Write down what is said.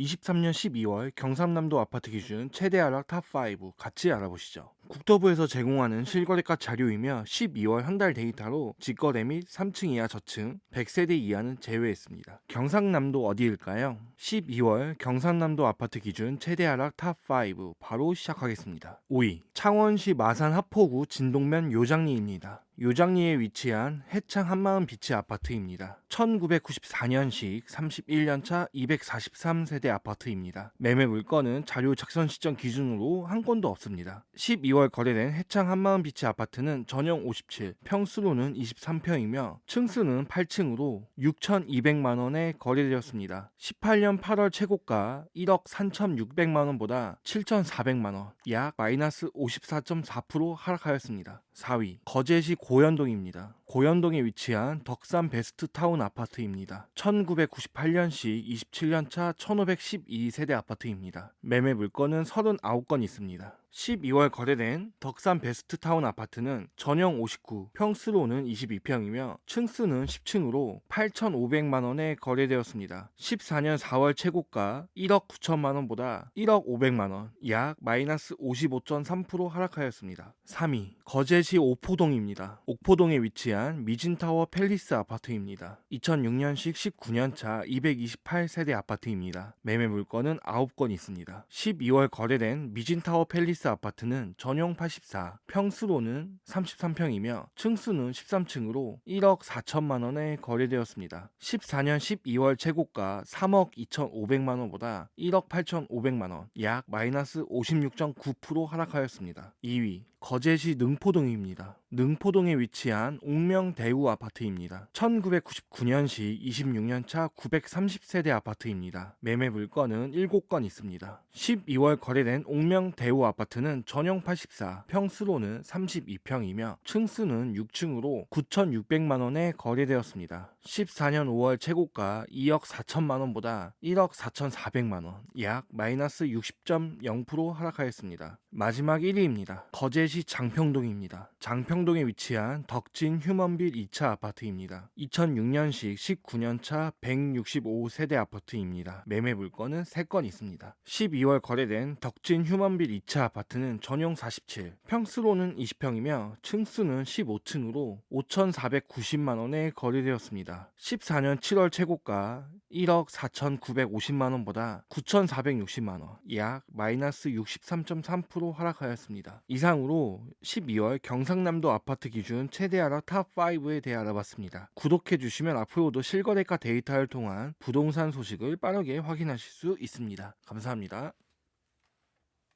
23년 12월 경상남도 아파트 기준 최대 하락 탑5 같이 알아보시죠. 국토부에서 제공하는 실거래가 자료이며 12월 한 달 데이터로 직거래 및 3층 이하 저층 100세대 이하는 제외했습니다. 경상남도 어디일까요? 12월 경상남도 아파트 기준 최대 하락 탑5 바로 시작하겠습니다. 5위 창원시 마산 하포구 진동면 요장리입니다. 요장리에 위치한 해창 한마음 비치 아파트입니다. 1994년식 31년차 243세대 아파트입니다. 매매 물건은 자료 작성 시점 기준으로 한 건도 없습니다. 12월 거래된 해창 한마음 비치 아파트는 전용 57, 평수로는 23평이며 층수는 8층으로 6,200만 원에 거래되었습니다. 18년 8월 최고가 1억 3,600만 원보다 7,400만 원, 약 마이너스 54.4% 하락하였습니다. 4위 거제시 고현동입니다. 고현동에 위치한 덕산 베스트타운 아파트입니다. 1998년식 27년차 1512세대 아파트입니다. 매매 물건은 39건 있습니다. 12월 거래된 덕산 베스트타운 아파트는 전용 59, 평수로는 22평이며 층수는 10층으로 8,500만 원에 거래되었습니다. 14년 4월 최고가 1억 9천만 원보다 1억 500만 원, 약 마이너스 55.3% 하락하였습니다. 3위 거제시 옥포동입니다. 옥포동에 위치한 미진타워 팰리스 아파트입니다. 2006년식 19년차 228세대 아파트입니다. 매매 물건은 9건 있습니다. 12월 거래된 미진타워 팰리스 아파트는 전용 84, 평수로는 33평이며 층수는 13층으로 1억 4천만 원에 거래되었습니다. 14년 12월 최고가 3억 2,500만 원보다 1억 8,500만 원, 약 마이너스 56.9% 하락하였습니다. 2위 거제시 능포동입니다. 능포동에 위치한 옥명대우 아파트입니다. 1999년식 26년차 930세대 아파트입니다. 매매 물건은 7건 있습니다. 12월 거래된 옥명대우 아파트는 전용 84, 평수로는 32평이며 층수는 6층으로 9,600만 원에 거래되었습니다. 14년 5월 최고가 2억 4천만 원보다 1억 4,400만 원, 약 마이너스 60.0% 하락하였습니다. 마지막 1위입니다. 거제 시 장평동입니다. 장평동에 위치한 덕진 휴먼빌 2차 아파트입니다. 2006년식 19년차 165세대 아파트입니다. 매매 물건은 3건 있습니다. 12월 거래된 덕진 휴먼빌 2차 아파트는 전용 47, 평수로는 20평이며 층수는 15층으로 5,490만 원에 거래되었습니다. 14년 7월 최고가 1억 4,950만 원보다 9,460만 원, 약 마이너스 63.3% 하락하였습니다. 이상으로 12월 경상남도 아파트 기준 최대 하락 탑5에 대해 알아봤습니다. 구독해 주시면 앞으로도 실거래가 데이터를 통한 부동산 소식을 빠르게 확인하실 수 있습니다. 감사합니다.